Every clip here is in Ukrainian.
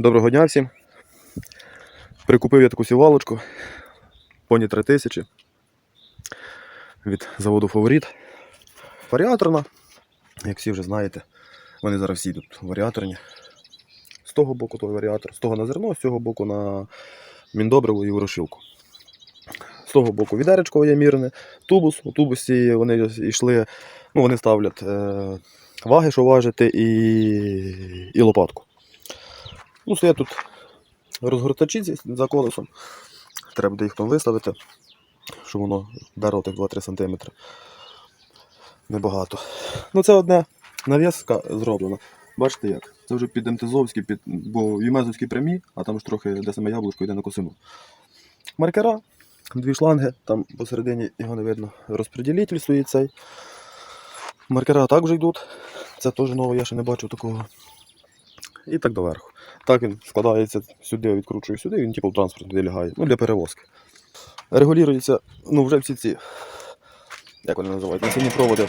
Доброго дня всім. Прикупив я таку сівалочку Поні 3000 від заводу Фаворит. Варіаторна, як всі вже знаєте, вони зараз всі тут варіаторні. З того боку той варіатор, з того на зерно, з цього боку на міндобриво і ворошилку. З того боку відеречко є мірне, тубус. У тубусі вони йшли, ну вони ставлять е, ваги, що важити, і, і лопатку. Ну, стоять тут розгортачі за колесом. Треба буде їх там виставити, щоб воно вдарило тих 2-3 см. Небагато. Ну, це одне нав'язка зроблена. Бачите як? Це вже під МТЗовські, під... бо Юмезовські прямі, а там ж трохи де саме яблучко йде на косину. Маркера, дві шланги, там посередині його не видно. Розподілитель стоїть цей. Маркера також йдуть. Це теж нове, я ще не бачив такого. І так доверху. Так він складається сюди, відкручую сюди, він типу транспорт туди лягає. Ну, для перевозки. Регулюється, ну, вже всі ці. Як вони називають? Насінні проводи.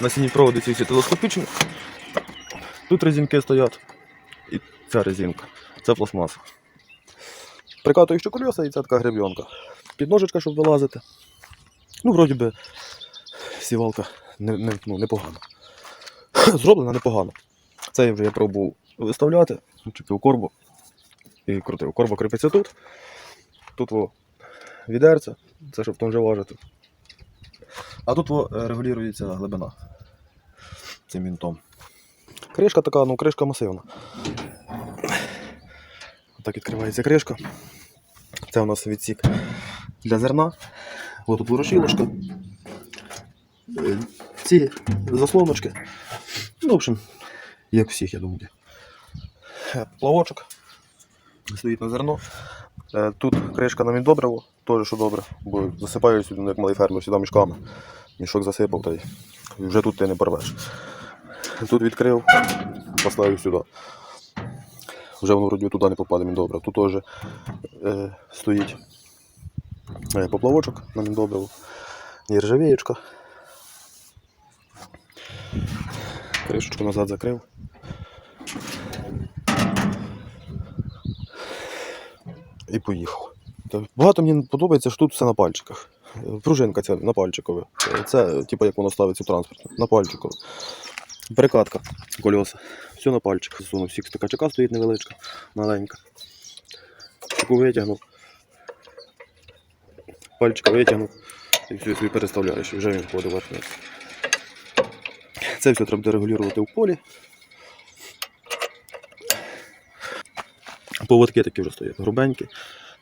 Насінні проводи ці всі телескопічні. Тут резинки стоять. І ця резинка. Це пластмаса. Прикатую ще колеса і це така гребенка. Підножечка, щоб вилазити. Ну, вроді би, сівалка не, не, ну, непогана. Зроблена непогано. Це вже я пробував виставляти, чіпив корбу і крутив. Корба кріпиться тут. Тут во відерце, це щоб там вже важити. А тут во е, регулюється глибина цим вінтом. Кришка така, ну кришка масивна. Так відкривається кришка. Це у нас відсік для зерна. Ось тут ворошилочка. Е, Ці заслоночки. Ну, в общем, як всіх, я думаю. Е, Плавочок стоїть на зерно. Е, Тут кришка на міндобриво, теж що добре, бо засипаю сюди, ну, як малий фермер, сюди мішками. Мішок засипав та й вже тут ти не порвеш. Тут відкрив, поставив сюди. Вже воно вроді туди не попаде міндобриво. Тут теж е, стоїть е, поплавочок на міндобриво, нержавієчка. Кришечку назад закрив. І поїхав. Багато мені подобається, що тут все на пальчиках. Пружинка ця на пальчикове. Це, типу, як воно ставиться в транспорт. На пальчикове. Перекатка, кольоса. Все на пальчик. Засунув. Всіх така чека стоїть невеличка, маленька. Чеку витягнув. Пальчика витягнув. І все, собі переставляєш. Вже він входить вверх. Це все треба буде регулювати в полі. Поводки такі вже стоять грубенькі,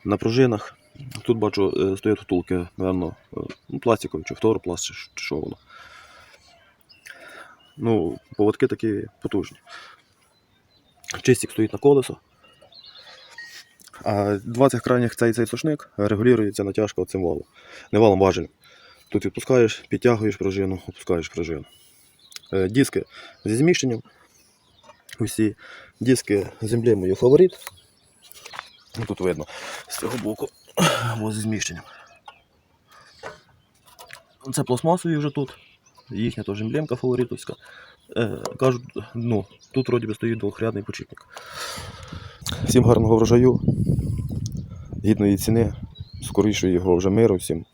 на пружинах. Тут бачу, е, стоять втулки, напевно, е, ну, пластикові, чи фторопласт, чи, що воно. Ну, поводки такі потужні. Чистик стоїть на колесо. А два цих крайніх цей цей сушник регулюється натяжка цим валом. Не валом важелем. Тут відпускаєш, підтягуєш пружину, опускаєш пружину. Е, Диски зі зміщенням. Усі диски з емблемою фаворит. Ну, Тут видно з цього боку або зі зміщенням. Це пластмасові вже тут. Їхня теж емблемка фаворитовська. Е, кажуть, ну, тут вроді би стоїть двохрядний почіпник. Всім гарного врожаю, гідної ціни, скоріше його вже миру всім.